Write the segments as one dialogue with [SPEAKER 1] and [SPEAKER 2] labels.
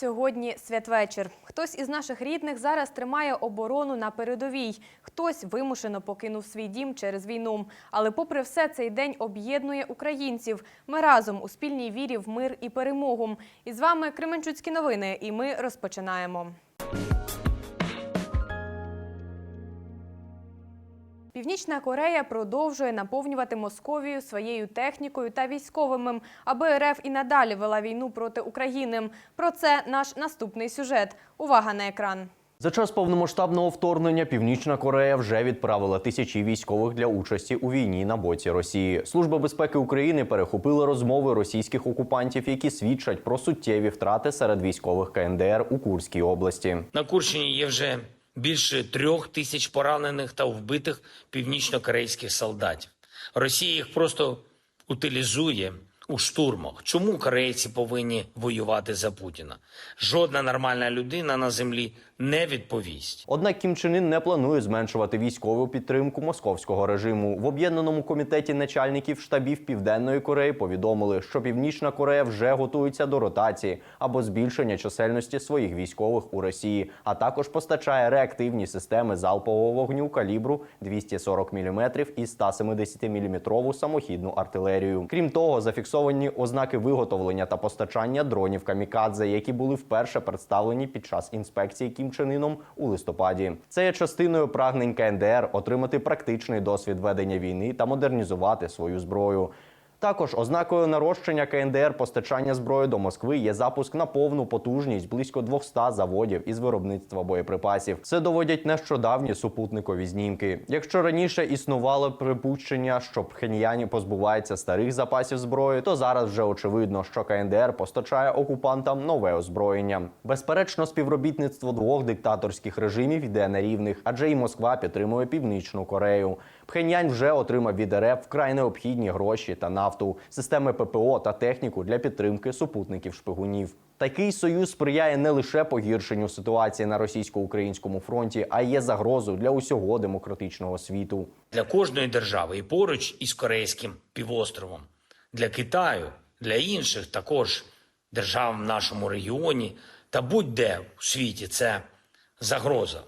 [SPEAKER 1] Сьогодні святвечір. Хтось із наших рідних зараз тримає оборону на передовій, хтось вимушено покинув свій дім через війну. Але попри все, цей день об'єднує українців. Ми разом у спільній вірі в мир і перемогу. І з вами Кременчуцькі новини, і ми розпочинаємо. Північна Корея продовжує наповнювати Московію своєю технікою та військовими, аби РФ і надалі вела війну проти України. Про це наш наступний сюжет. Увага на екран.
[SPEAKER 2] За час повномасштабного вторгнення Північна Корея вже відправила тисячі військових для участі у війні на боці Росії. Служба безпеки України перехопила розмови російських окупантів, які свідчать про суттєві втрати серед військових КНДР у Курській області.
[SPEAKER 3] На Курщині є вже більше трьох тисяч поранених та вбитих північно-корейських солдатів. Росія їх просто утилізує у штурмах. Чому корейці повинні воювати за Путіна? Жодна нормальна людина на землі не відповість.
[SPEAKER 2] Однак Кім Чен Ін не планує зменшувати військову підтримку московського режиму. В об'єднаному комітеті начальників штабів Південної Кореї повідомили, що Північна Корея вже готується до ротації або збільшення чисельності своїх військових у Росії, а також постачає реактивні системи залпового вогню калібру 240 мм і 170 мм самохідну артилерію. Крім того, зафіксовані ознаки виготовлення та постачання дронів камікадзе, які були вперше представлені під час інспекції Кім Іном у листопаді. Це є частиною прагнень КНДР отримати практичний досвід ведення війни та модернізувати свою зброю. Також ознакою нарощення КНДР постачання зброї до Москви є запуск на повну потужність близько 200 заводів із виробництва боєприпасів. Це доводять нещодавні супутникові знімки. Якщо раніше існувало припущення, що Пхеньяні позбувається старих запасів зброї, то зараз вже очевидно, що КНДР постачає окупантам нове озброєння. Безперечно, співробітництво двох диктаторських режимів йде на рівних, адже і Москва підтримує Північну Корею. Пхеньянь вже отримав від РФ вкрай необхідні гроші та нафту, системи ППО та техніку для підтримки супутників шпигунів. Такий союз сприяє не лише погіршенню ситуації на російсько-українському фронті, а є загрозою для усього демократичного світу.
[SPEAKER 3] Для кожної держави і поруч із Корейським півостровом, для Китаю, для інших також держав в нашому регіоні та будь-де у світі це загроза.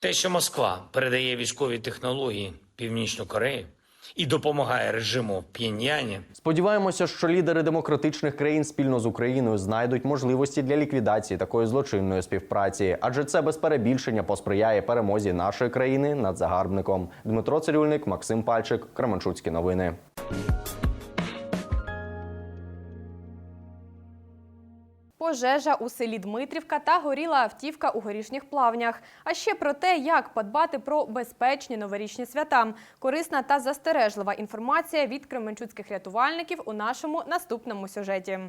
[SPEAKER 3] Те, що Москва передає військові технології Північну Корею і допомагає режиму в П'єньяні,
[SPEAKER 2] Сподіваємося, що лідери демократичних країн спільно з Україною знайдуть можливості для ліквідації такої злочинної співпраці, адже це без перебільшення посприяє перемозі нашої країни над загарбником. Дмитро Цирюльник, Максим Пальчик, Кременчуцькі новини.
[SPEAKER 1] Пожежа у селі Дмитрівка та горіла автівка у горішніх плавнях. А ще про те, як подбати про безпечні новорічні свята. Корисна та застережлива інформація від кременчуцьких рятувальників у нашому наступному сюжеті.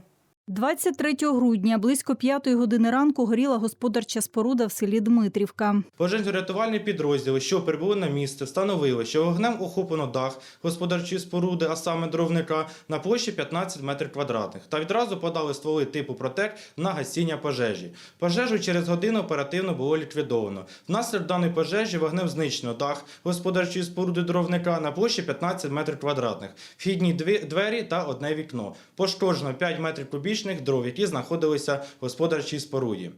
[SPEAKER 4] 23 грудня близько 5 години ранку горіла господарча споруда в селі Дмитрівка.
[SPEAKER 5] Пожежно-рятувальні підрозділи, що прибули на місце, встановили, що вогнем охоплено дах господарчої споруди, а саме дровника, на площі 15 метрів квадратних, та відразу подали стволи типу «Протек» на гасіння пожежі. Пожежу через годину оперативно було ліквідовано. Внаслідок даної пожежі вогнем знищено дах господарчої споруди дровника на площі 15 метрів квадратних, вхідні двері та одне вікно. Пошкоджено 5 метрів кубічних дров, які знаходилися в господарчій споруді.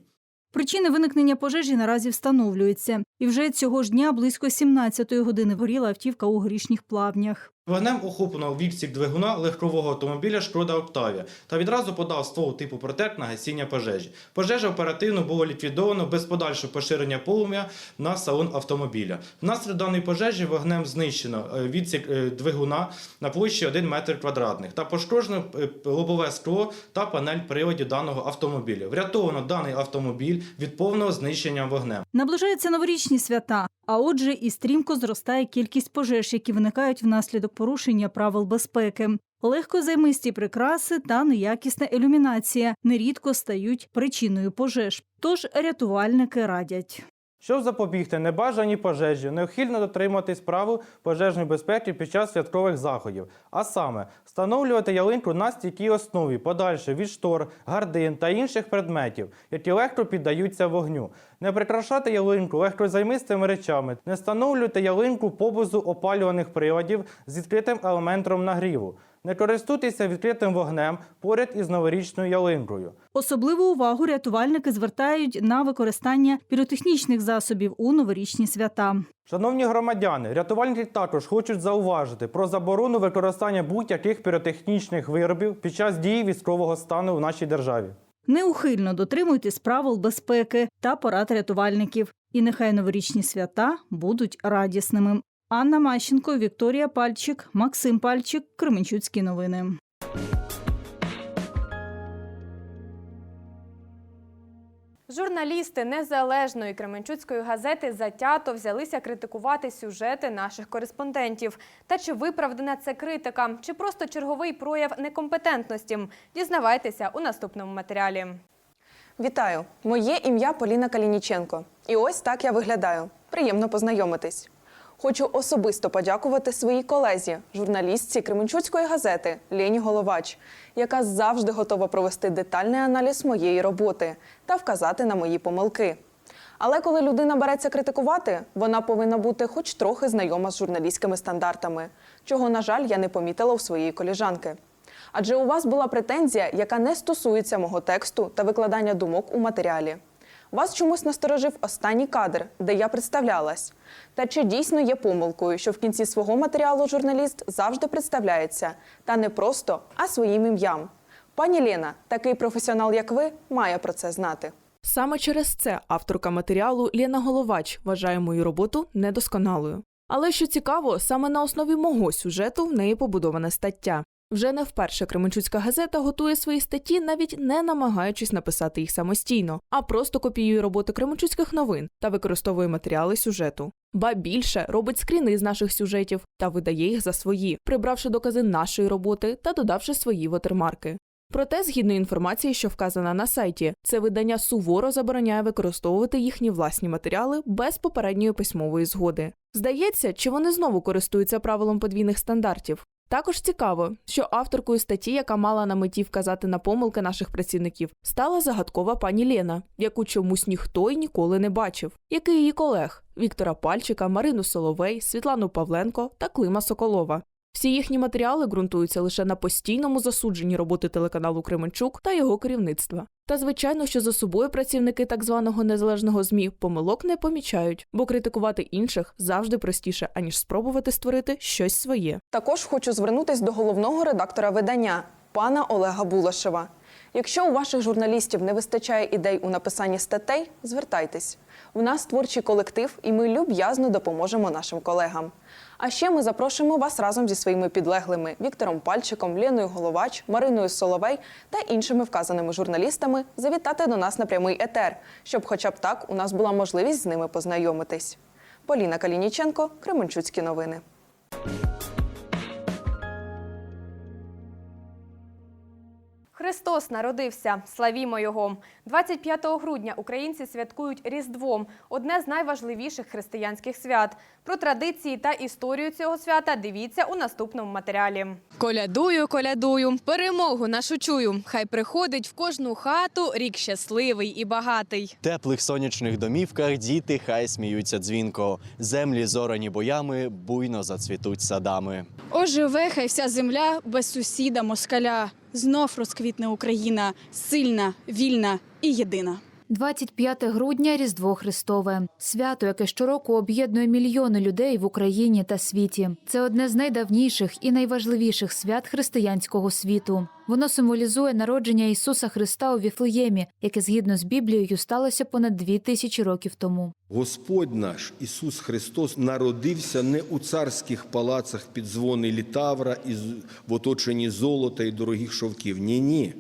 [SPEAKER 4] Причини виникнення пожежі наразі встановлюються. І вже цього ж дня близько 17-ї години горіла автівка у горішніх плавнях.
[SPEAKER 5] Вогнем охоплено відсік двигуна легкового автомобіля Шкода Октавія та відразу подав ствол типу протек на гасіння пожежі. Пожежа оперативно було ліквідовано без подальшого поширення полум'я на салон автомобіля. Внаслідок даної пожежі вогнем знищено е, відсік е, двигуна на площі 1 метр квадратних та пошкоджено е, лобове скло та панель приводів даного автомобіля. Врятовано даний автомобіль від повного знищення вогнем.
[SPEAKER 4] Наближаються новорічні свята, а отже, і стрімко зростає кількість пожеж, які виникають внаслідок порушення правил безпеки. Легкозаймисті прикраси та неякісна ілюмінація нерідко стають причиною пожеж. Тож рятувальники радять.
[SPEAKER 5] Щоб запобігти небажаній пожежі, необхідно дотримуватись правил пожежної безпеки під час святкових заходів, а саме встановлювати ялинку на стійкій основі, подальше від штор, гардин та інших предметів, які легко піддаються вогню. Не прикрашати ялинку легкозаймистими речами, не встановлювати ялинку поблизу опалюваних приладів з відкритим елементом нагріву. Не користуйтеся відкритим вогнем поряд із новорічною ялинкою.
[SPEAKER 4] Особливу увагу рятувальники звертають на використання піротехнічних засобів у новорічні свята.
[SPEAKER 5] Шановні громадяни, рятувальники також хочуть зауважити про заборону використання будь-яких піротехнічних виробів під час дії військового стану в нашій державі.
[SPEAKER 4] Неухильно дотримуйтесь правил безпеки та порад рятувальників. І нехай новорічні свята будуть радісними. Анна Мащенко, Вікторія Пальчик, Максим Пальчик, Кременчуцькі новини.
[SPEAKER 1] Журналісти незалежної Кременчуцької газети затято взялися критикувати сюжети наших кореспондентів. Та чи виправдана це критика, чи просто черговий прояв некомпетентності? Дізнавайтеся у наступному матеріалі.
[SPEAKER 6] Вітаю! Моє ім'я Поліна Калініченко. І ось так я виглядаю. Приємно познайомитись. Хочу особисто подякувати своїй колезі, журналістці Кременчуцької газети Лені Головач, яка завжди готова провести детальний аналіз моєї роботи та вказати на мої помилки. Але коли людина береться критикувати, вона повинна бути хоч трохи знайома з журналістськими стандартами, чого, на жаль, я не помітила у своєї коліжанки. Адже у вас була претензія, яка не стосується мого тексту та викладання думок у матеріалі. Вас чомусь насторожив останній кадр, де я представлялась. Та чи дійсно є помилкою, що в кінці свого матеріалу журналіст завжди представляється, та не просто, а своїм ім'ям? Пані Лена, такий професіонал, як ви, має про це знати.
[SPEAKER 7] Саме через це авторка матеріалу Лена Головач вважає мою роботу недосконалою. Але що цікаво, саме на основі мого сюжету в неї побудована стаття. Вже не вперше Кременчуцька газета готує свої статті, навіть не намагаючись написати їх самостійно, а просто копіює роботи Кременчуцьких новин та використовує матеріали сюжету. Ба більше робить скріни з наших сюжетів та видає їх за свої, прибравши докази нашої роботи та додавши свої вотермарки. Проте, згідно інформації, що вказана на сайті, це видання суворо забороняє використовувати їхні власні матеріали без попередньої письмової згоди. Здається, чи вони знову користуються правилом подвійних стандартів. Також цікаво, що авторкою статті, яка мала на меті вказати на помилки наших працівників, стала загадкова пані Лена, яку чомусь ніхто й ніколи не бачив, як і її колег Віктора Пальчика, Марину Соловей, Світлану Павленко та Клима Соколова. Всі їхні матеріали ґрунтуються лише на постійному засудженні роботи телеканалу Кременчук та його керівництва. Та звичайно, що за собою працівники так званого незалежного змі помилок не помічають, бо критикувати інших завжди простіше, аніж спробувати створити щось своє.
[SPEAKER 6] Також хочу звернутися до головного редактора видання пана Олега Булашева. Якщо у ваших журналістів не вистачає ідей у написанні статей, звертайтесь. У нас творчий колектив, і ми люб'язно допоможемо нашим колегам. А ще ми запрошуємо вас разом зі своїми підлеглими Віктором Пальчиком, Леною Головач, Мариною Соловей та іншими вказаними журналістами завітати до нас на прямий етер, щоб, хоча б так, у нас була можливість з ними познайомитись. Поліна Калініченко, Кременчуцькі новини.
[SPEAKER 1] Христос народився. Славімо його. 25 грудня українці святкують Різдво – одне з найважливіших християнських свят. Про традиції та історію цього свята дивіться у наступному матеріалі. Колядую, колядую, перемогу нашу чую. Хай приходить в кожну хату рік щасливий і багатий.
[SPEAKER 8] В теплих сонячних домівках діти хай сміються дзвінко. Землі зорані боями буйно зацвітуть садами.
[SPEAKER 9] Оживе хай вся земля без сусіда москаля. Знов розквітне Україна, сильна, вільна і єдина.
[SPEAKER 10] 25 грудня Різдво Христове свято, яке щороку об'єднує мільйони людей в Україні та світі. Це одне з найдавніших і найважливіших свят християнського світу. Воно символізує народження Ісуса Христа у Віфлеємі, яке згідно з Біблією сталося понад дві тисячі років тому.
[SPEAKER 11] Господь наш Ісус Христос народився не у царських палацах під дзвони літавра і в оточенні золота і дорогих шовків. Ні, ні.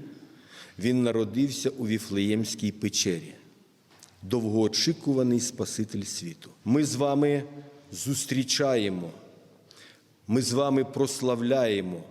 [SPEAKER 11] Він народився у Віфлеємській печері, довгоочікуваний Спаситель світу. Ми з вами зустрічаємо, ми з вами прославляємо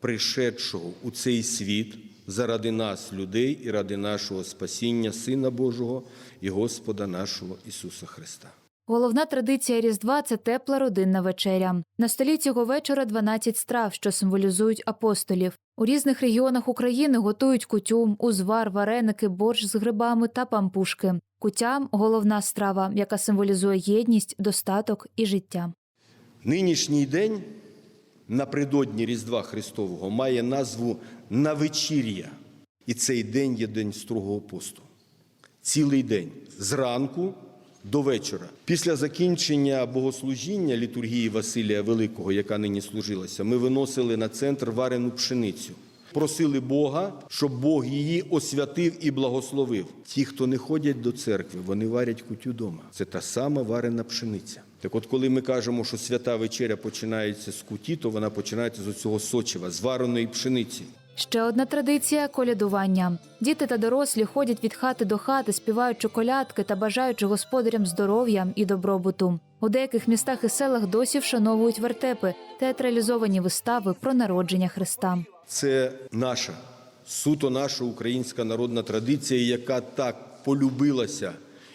[SPEAKER 11] пришедшого у цей світ заради нас, людей, і ради нашого спасіння, Сина Божого і Господа нашого Ісуса Христа.
[SPEAKER 10] Головна традиція Різдва це тепла родинна вечеря. На столі цього вечора 12 страв, що символізують апостолів. У різних регіонах України готують кутю, узвар, вареники, борщ з грибами та пампушки. Кутя головна страва, яка символізує єдність, достаток і життя.
[SPEAKER 11] Нинішній день напередодні Різдва Христового має назву Навечір'я. І цей день є день строгого посту. Цілий день зранку до вечора. Після закінчення богослужіння літургії Василія Великого, яка нині служилася, ми виносили на центр варену пшеницю. Просили Бога, щоб Бог її освятив і благословив. Ті, хто не ходять до церкви, вони варять кутю дома. Це та сама варена пшениця. Так от, коли ми кажемо, що свята вечеря починається з куті, то вона починається з цього сочева, з вареної пшениці.
[SPEAKER 10] Ще одна традиція колядування. Діти та дорослі ходять від хати до хати, співаючи колядки та бажаючи господарям здоров'я і добробуту. У деяких містах і селах досі вшановують вертепи, театралізовані вистави про народження Христа.
[SPEAKER 11] Це наша, суто наша українська народна традиція, яка так полюбилася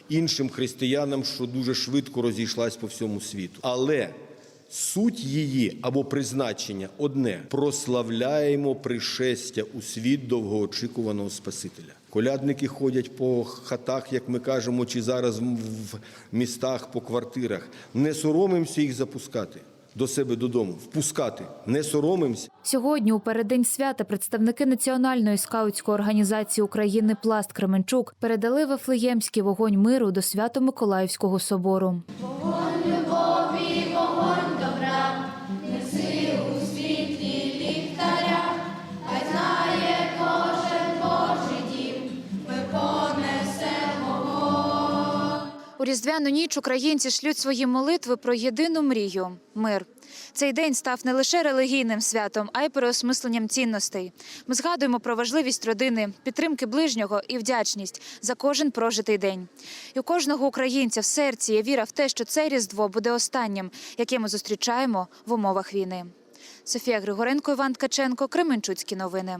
[SPEAKER 11] іншим християнам, що дуже швидко розійшлась по всьому світу. Але суть її або призначення одне: прославляємо пришестя у світ довгоочікуваного Спасителя. Колядники ходять по хатах, як ми кажемо, чи зараз в містах, по квартирах. Не соромимося їх запускати до себе додому, впускати. Не соромимося.
[SPEAKER 10] Сьогодні, у переддень свята, представники Національної скаутської організації України Пласт Кременчук передали Вифлеємський вогонь миру до Свято-Миколаївського собору. У різдвяну ніч українці шлють свої молитви про єдину мрію мир. Цей день став не лише релігійним святом, а й переосмисленням цінностей. Ми згадуємо про важливість родини, підтримки ближнього і вдячність за кожен прожитий день. І у кожного українця в серці є віра в те, що це різдво буде останнім, яке ми зустрічаємо в умовах війни. Софія Григоренко, Іван Ткаченко, Кременчуцькі новини.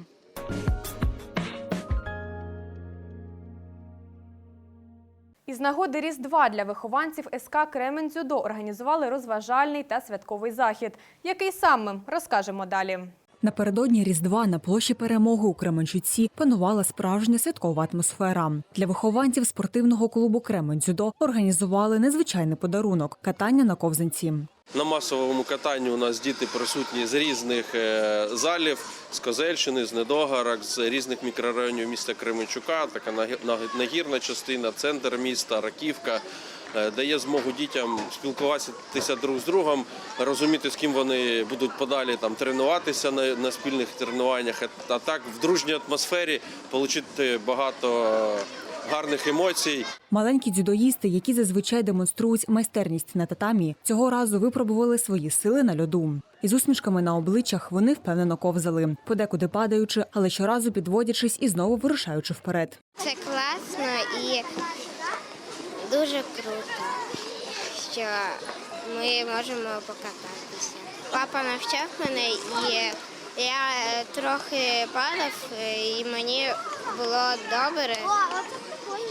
[SPEAKER 1] Із нагоди Різдва для вихованців СК Кременцюдо організували розважальний та святковий захід. Який саме розкажемо далі.
[SPEAKER 12] Напередодні Різдва на площі перемоги у Кременчуці панувала справжня святкова атмосфера. Для вихованців спортивного клубу Кременцюдо організували незвичайний подарунок катання на ковзанці.
[SPEAKER 13] На масовому катанні у нас діти присутні з різних е, залів, з Козельщини, з Недогарок, з різних мікрорайонів міста Кременчука, така нагі- нагі- нагірна частина, центр міста, Раківка. Е, Дає змогу дітям спілкуватися друг з другом, розуміти, з ким вони будуть подалі там тренуватися на, на спільних тренуваннях, а так в дружній атмосфері отримати багато е, гарних емоцій.
[SPEAKER 12] Маленькі дзюдоїсти, які зазвичай демонструють майстерність на татамі, цього разу випробували свої сили на льоду. Із усмішками на обличчях вони впевнено ковзали, подекуди падаючи, але щоразу підводячись і знову вирушаючи вперед.
[SPEAKER 14] Це класно і дуже круто, що ми можемо покататися. Папа навчав мене і я е, трохи падав, е, і мені було добре,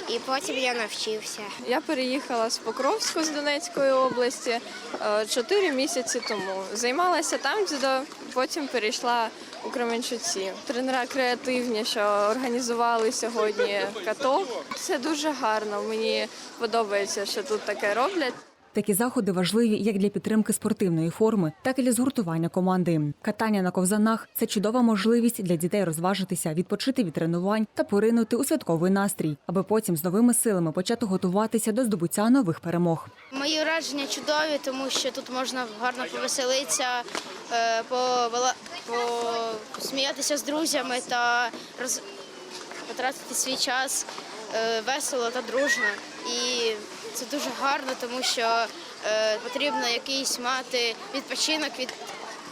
[SPEAKER 14] і потім я навчився.
[SPEAKER 15] Я переїхала з Покровську з Донецької області е, чотири місяці тому. Займалася там дзюдо, потім перейшла у Кременчуці. Тренера креативні, що організували сьогодні каток. Це дуже гарно. Мені подобається, що тут таке роблять.
[SPEAKER 12] Такі заходи важливі як для підтримки спортивної форми, так і для згуртування команди. Катання на ковзанах це чудова можливість для дітей розважитися, відпочити від тренувань та поринути у святковий настрій, аби потім з новими силами почати готуватися до здобуття нових перемог.
[SPEAKER 14] Мої враження чудові, тому що тут можна гарно повеселитися, е, посміятися з друзями та роз... потратити свій час е, весело та дружно. І це дуже гарно, тому що е, потрібно якийсь мати відпочинок від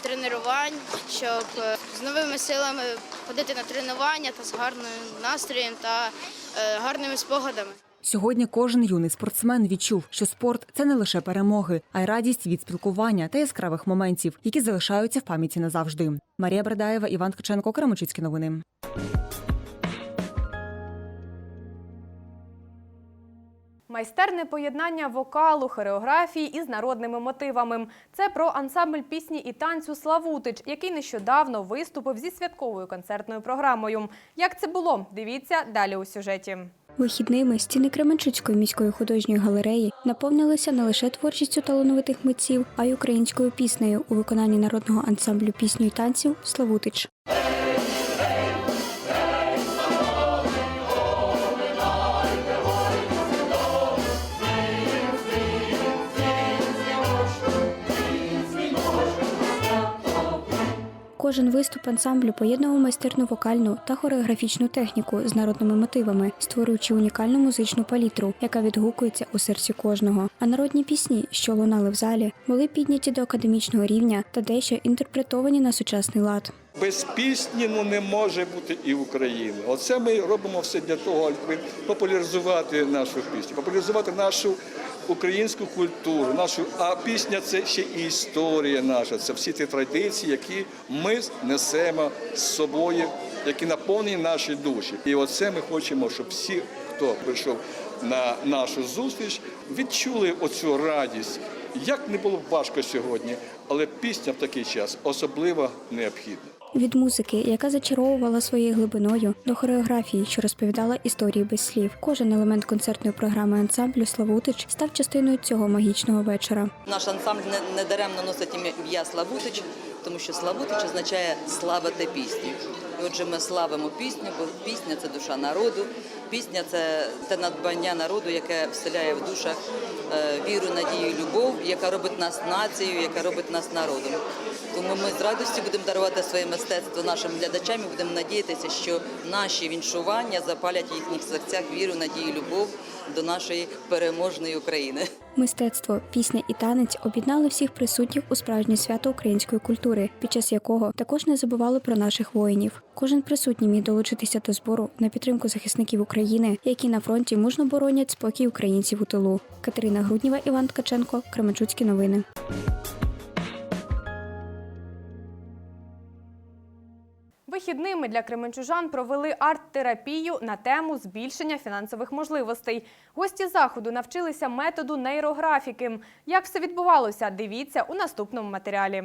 [SPEAKER 14] тренувань, щоб е, з новими силами ходити на тренування та з гарним настроєм та е, гарними спогадами.
[SPEAKER 12] Сьогодні кожен юний спортсмен відчув, що спорт це не лише перемоги, а й радість від спілкування та яскравих моментів, які залишаються в пам'яті назавжди. Марія Брадаєва, Іван Ткаченко, Кремочицькі новини.
[SPEAKER 1] Майстерне поєднання вокалу, хореографії із народними мотивами. Це про ансамбль пісні і танцю Славутич, який нещодавно виступив зі святковою концертною програмою. Як це було? Дивіться далі у сюжеті.
[SPEAKER 16] Вихідними стіни Кременчуцької міської художньої галереї наповнилися не лише творчістю талановитих митців, а й українською піснею у виконанні народного ансамблю пісню і танців Славутич. Кожен виступ ансамблю поєднував майстерну вокальну та хореографічну техніку з народними мотивами, створюючи унікальну музичну палітру, яка відгукується у серці кожного. А народні пісні, що лунали в залі, були підняті до академічного рівня та дещо інтерпретовані на сучасний лад.
[SPEAKER 17] Без пісні ну, не може бути і України. Оце ми робимо все для того, аби популяризувати нашу пісню, популяризувати нашу українську культуру, нашу, а пісня це ще і історія наша, це всі ті традиції, які ми несемо з собою, які наповнені наші душі. І оце ми хочемо, щоб всі, хто прийшов на нашу зустріч, відчули оцю радість. Як не було б важко сьогодні, але пісня в такий час особливо необхідна.
[SPEAKER 16] Від музики, яка зачаровувала своєю глибиною, до хореографії, що розповідала історії без слів. Кожен елемент концертної програми ансамблю Славутич став частиною цього магічного вечора.
[SPEAKER 18] Наш ансамбль не, не даремно носить ім'я Славутич, тому що Славутич означає славити пісню. І отже, ми славимо пісню, бо пісня це душа народу. Пісня це те надбання народу, яке вселяє в душах е, віру, надію, любов, яка робить нас нацією, яка робить нас народом. Тому ми з радістю будемо дарувати своє мистецтво нашим глядачам і будемо надіятися, що наші віншування запалять в їхніх серцях віру, надію, любов до нашої переможної України.
[SPEAKER 16] Мистецтво, пісня і танець об'єднали всіх присутніх у справжнє свято української культури, під час якого також не забували про наших воїнів. Кожен присутній міг долучитися до збору на підтримку захисників України, які на фронті мужно боронять спокій українців у тилу. Катерина Грудніва, Іван Ткаченко, Кременчуцькі новини.
[SPEAKER 1] Вихідними для кременчужан провели арт-терапію на тему збільшення фінансових можливостей. Гості заходу навчилися методу нейрографіки. Як все відбувалося, дивіться у наступному матеріалі.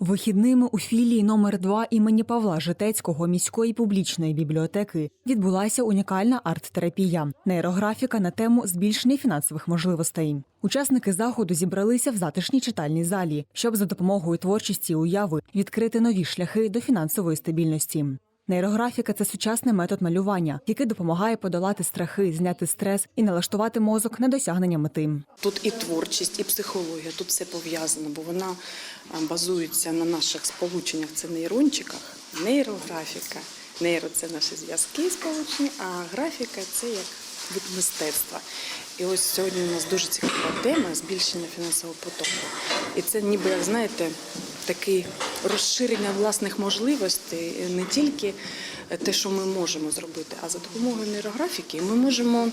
[SPEAKER 12] Вихідними у філії номер 2 імені Павла Житецького міської публічної бібліотеки відбулася унікальна арт-терапія нейрографіка на тему збільшення фінансових можливостей. Учасники заходу зібралися в затишній читальній залі, щоб за допомогою творчості і уяви відкрити нові шляхи до фінансової стабільності. Нейрографіка це сучасний метод малювання, який допомагає подолати страхи, зняти стрес і налаштувати мозок на досягнення мети.
[SPEAKER 19] Тут і творчість, і психологія, тут все пов'язано, бо вона базується на наших сполученнях, це нейрончиках, нейрографіка. Нейро це наші зв'язки сполучені, а графіка це як від мистецтва. І ось сьогодні у нас дуже цікава тема збільшення фінансового потоку. І це ніби, як знаєте, таке розширення власних можливостей, не тільки те, що ми можемо зробити, а за допомогою нейрографіки ми можемо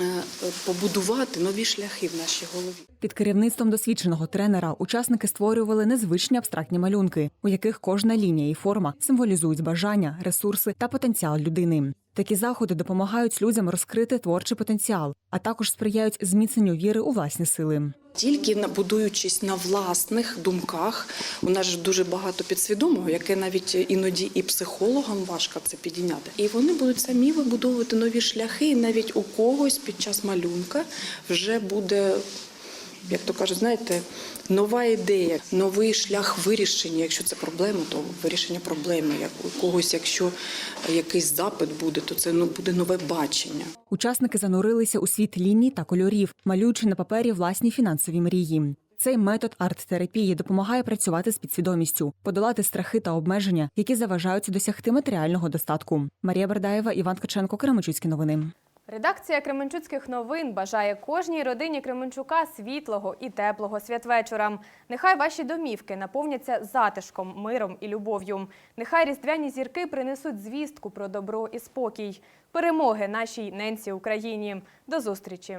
[SPEAKER 19] е, побудувати нові шляхи в нашій голові.
[SPEAKER 12] Під керівництвом досвідченого тренера учасники створювали незвичні абстрактні малюнки, у яких кожна лінія і форма символізують бажання, ресурси та потенціал людини. Такі заходи допомагають людям розкрити творчий потенціал, а також сприяють зміцненню віри у власні сили.
[SPEAKER 19] Тільки на- будуючись на власних думках, у нас ж дуже багато підсвідомого, яке навіть іноді і психологам важко це підійняти. І вони будуть самі вибудовувати нові шляхи, і навіть у когось під час малюнка вже буде. Як то кажуть, знаєте, нова ідея, новий шлях вирішення. Якщо це проблема, то вирішення проблеми. Як у когось, якщо якийсь запит буде, то це ну буде нове бачення.
[SPEAKER 12] Учасники занурилися у світ ліній та кольорів, малюючи на папері власні фінансові мрії. Цей метод арт-терапії допомагає працювати з підсвідомістю, подолати страхи та обмеження, які заважають досягти матеріального достатку. Марія Бердаєва, Іван Ткаченко, Кременчуцькі новини.
[SPEAKER 1] Редакція Кременчуцьких новин бажає кожній родині Кременчука світлого і теплого святвечора. Нехай ваші домівки наповняться затишком, миром і любов'ю. Нехай різдвяні зірки принесуть звістку про добро і спокій. Перемоги нашій ненці Україні. До зустрічі!